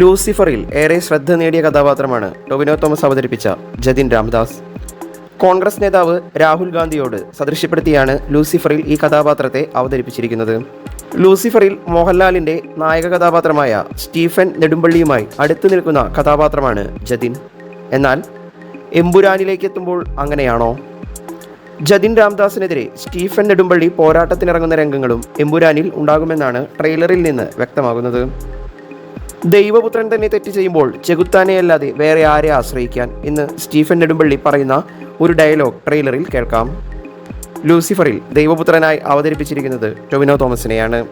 ലൂസിഫറിൽ ഏറെ ശ്രദ്ധ നേടിയ കഥാപാത്രമാണ് ടൊവിനോ തോമസ് അവതരിപ്പിച്ച ജതിൻ രാംദാസ്. കോൺഗ്രസ് നേതാവ് രാഹുൽ ഗാന്ധിയോട് സദൃശ്യപ്പെടുത്തിയാണ് ലൂസിഫറിൽ ഈ കഥാപാത്രത്തെ അവതരിപ്പിച്ചിരിക്കുന്നത്. ലൂസിഫറിൽ മോഹൻലാലിന്റെ നായക കഥാപാത്രമായ സ്റ്റീഫൻ നെടുമ്പള്ളിയുമായി അടുത്തു നിൽക്കുന്ന കഥാപാത്രമാണ് ജതിൻ. എന്നാൽ എമ്പുരാനിലേക്ക് എത്തുമ്പോൾ അങ്ങനെയാണോ? ജതിൻ രാംദാസിനെതിരെ സ്റ്റീഫൻ നെടുമ്പള്ളി പോരാട്ടത്തിനിറങ്ങുന്ന രംഗങ്ങളും എമ്പുരാനിൽ ഉണ്ടാകുമെന്നാണ് ട്രെയിലറിൽ നിന്ന് വ്യക്തമാകുന്നത്. ദൈവപുത്രൻ തന്നെ തെറ്റ് ചെയ്യുമ്പോൾ ചെകുത്താനെയല്ലാതെ വേറെ ആരെ ആശ്രയിക്കാൻ? ഇന്ന് സ്റ്റീഫൻ നെടുമ്പള്ളി പറയുന്ന ഒരു ഡയലോഗ് ട്രെയിലറിൽ കേൾക്കാം. ലൂസിഫറിൽ ദൈവപുത്രനായി അവതരിപ്പിച്ചിരിക്കുന്നത് ടൊവിനോ തോമസിനെയാണ്.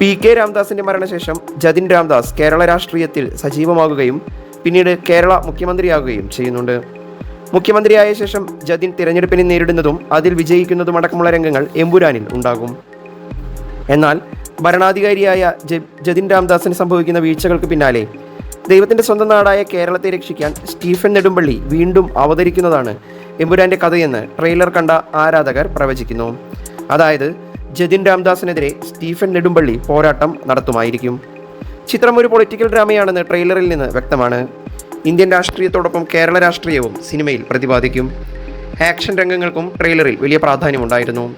പി കെ രാംദാസിന്റെ മരണശേഷം ജതിൻ രാംദാസ് കേരള രാഷ്ട്രീയത്തിൽ സജീവമാകുകയും പിന്നീട് കേരള മുഖ്യമന്ത്രിയാകുകയും ചെയ്യുന്നുണ്ട്. മുഖ്യമന്ത്രിയായ ശേഷം ജതിൻ തിരഞ്ഞെടുപ്പിനെ നേരിടുന്നതും അതിൽ വിജയിക്കുന്നതുമടക്കമുള്ള രംഗങ്ങൾ എമ്പുരാനിൽ ഉണ്ടാകും. എന്നാൽ ഭരണാധികാരിയായ ജതിൻ രാംദാസിന് സംഭവിക്കുന്ന വീഴ്ചകൾക്ക് പിന്നാലെ ദൈവത്തിന്റെ സ്വന്തം നാടായ കേരളത്തെ രക്ഷിക്കാൻ സ്റ്റീഫൻ നെടുമ്പള്ളി വീണ്ടും അവതരിക്കുന്നതാണ് എമ്പുരാന്റെ കഥയെന്ന് ട്രെയിലർ കണ്ട ആരാധകർ പ്രവചിക്കുന്നു. അതായത് ജതിൻ രാംദാസിനെതിരെ സ്റ്റീഫൻ നെടുമ്പള്ളി പോരാട്ടം നടത്തുമായിരിക്കും. ചിത്രം ഒരു പൊളിറ്റിക്കൽ ഡ്രാമയാണെന്ന് ട്രെയിലറിൽ നിന്ന് വ്യക്തമാണ്. ഇന്ത്യൻ രാഷ്ട്രീയത്തോടൊപ്പം കേരള രാഷ്ട്രീയവും സിനിമയിൽ പ്രതിപാദിക്കും. ആക്ഷൻ രംഗങ്ങൾക്കും ട്രെയിലറിൽ വലിയ പ്രാധാന്യമുണ്ടായിരുന്നു.